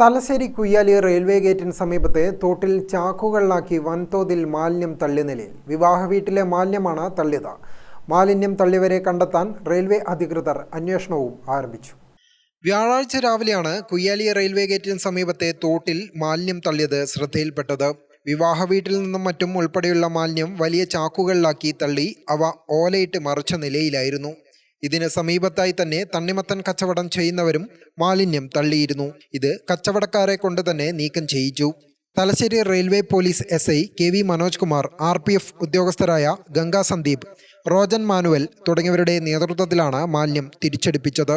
Thalassery Kuyyali railway ഗേറ്റിന് സമീപത്തെ തോട്ടിൽ ചാക്കുകളിലാക്കി വൻതോതിൽ മാലിന്യം തള്ളിയ നിലയിൽ വിവാഹ വീട്ടിലെ മാലിന്യമാണ് തള്ളിയത്. മാലിന്യം തള്ളിയവരെ കണ്ടെത്താൻ റെയിൽവേ അധികൃതർ അന്വേഷണവും ആരംഭിച്ചു. വ്യാഴാഴ്ച രാവിലെയാണ് കുയ്യാലി റെയിൽവേ ഗേറ്റിന് സമീപത്തെ തോട്ടിൽ മാലിന്യം തള്ളിയത് ശ്രദ്ധയിൽപ്പെട്ടത്. വിവാഹ വീട്ടിൽ നിന്നും മറ്റും ഉൾപ്പെടെയുള്ള മാലിന്യം വലിയ ചാക്കുകളിലാക്കി തള്ളി അവ ഓലയിട്ട് മറിച്ച നിലയിലായിരുന്നു. ഇതിന് സമീപത്തായി തന്നെ തണ്ണിമത്തൻ കച്ചവടം ചെയ്യുന്നവരും മാലിന്യം തള്ളിയിരുന്നു. ഇത് കച്ചവടക്കാരെ കൊണ്ട് തന്നെ നീക്കം ചെയ്യിച്ചു. Thalassery railway police S I K V Manoj Kumar R P F ഉദ്യോഗസ്ഥരായ Ganga Sandeep Rojan Manuel തുടങ്ങിയവരുടെ നേതൃത്വത്തിലാണ് മാലിന്യം തിരിച്ചടിപ്പിച്ചത്.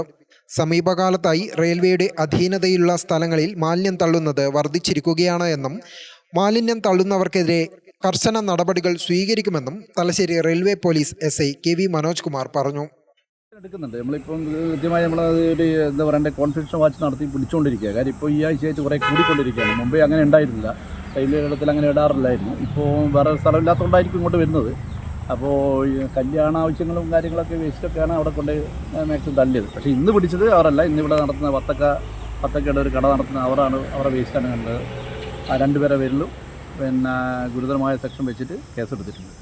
സമീപകാലത്തായി റെയിൽവേയുടെ അധീനതയിലുള്ള സ്ഥലങ്ങളിൽ മാലിന്യം തള്ളുന്നത് വർദ്ധിച്ചിരിക്കുകയാണ് എന്നും മാലിന്യം തള്ളുന്നവർക്കെതിരെ കർശന നടപടികൾ സ്വീകരിക്കുമെന്നും Thalassery railway police S I K V Manoj Kumar പറഞ്ഞു. എടുക്കുന്നുണ്ട്. നമ്മളിപ്പം കൃത്യമായി നമ്മൾ ഒരു എന്താ പറയണ്ടേ കോൺഫിഡൻസ് വാച്ച് നടത്തി പിടിച്ചുകൊണ്ടിരിക്കുക കാര്യം ഇപ്പോൾ ഈ ആഴ്ചയായിട്ട് കുറേ കൂടിക്കൊണ്ടിരിക്കുകയാണ്. മുമ്പേ അങ്ങനെ ഉണ്ടായിരുന്നില്ല. റെയിൽവേ ഇടത്തിൽ അങ്ങനെ ഇടാറില്ലായിരുന്നു. ഇപ്പോൾ വേറെ സ്ഥലമില്ലാത്തതുകൊണ്ടായിരിക്കും ഇങ്ങോട്ട് വരുന്നത്. അപ്പോൾ കല്യാണ ആവശ്യങ്ങളും കാര്യങ്ങളൊക്കെ വേസ്റ്റൊക്കെയാണ് അവിടെ കൊണ്ട് മാക്സിമം തള്ളിയത്. പക്ഷേ ഇന്ന് പിടിച്ചത് അവരല്ല. ഇന്ന് ഇവിടെ നടത്തുന്ന വത്തക്ക വത്തക്കയുടെ ഒരു കട നടത്തുന്ന അവരാണ് അവരുടെ വേസ്റ്റാണ് കണ്ടത്. ആ രണ്ടുപേരെ പേരിലും പിന്നെ ഗുരുതരമായ സെക്ഷൻ വെച്ചിട്ട് കേസെടുത്തിട്ടുണ്ട്.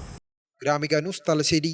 ഗ്രാമിക ന്യൂസ് തലശ്ശേരി.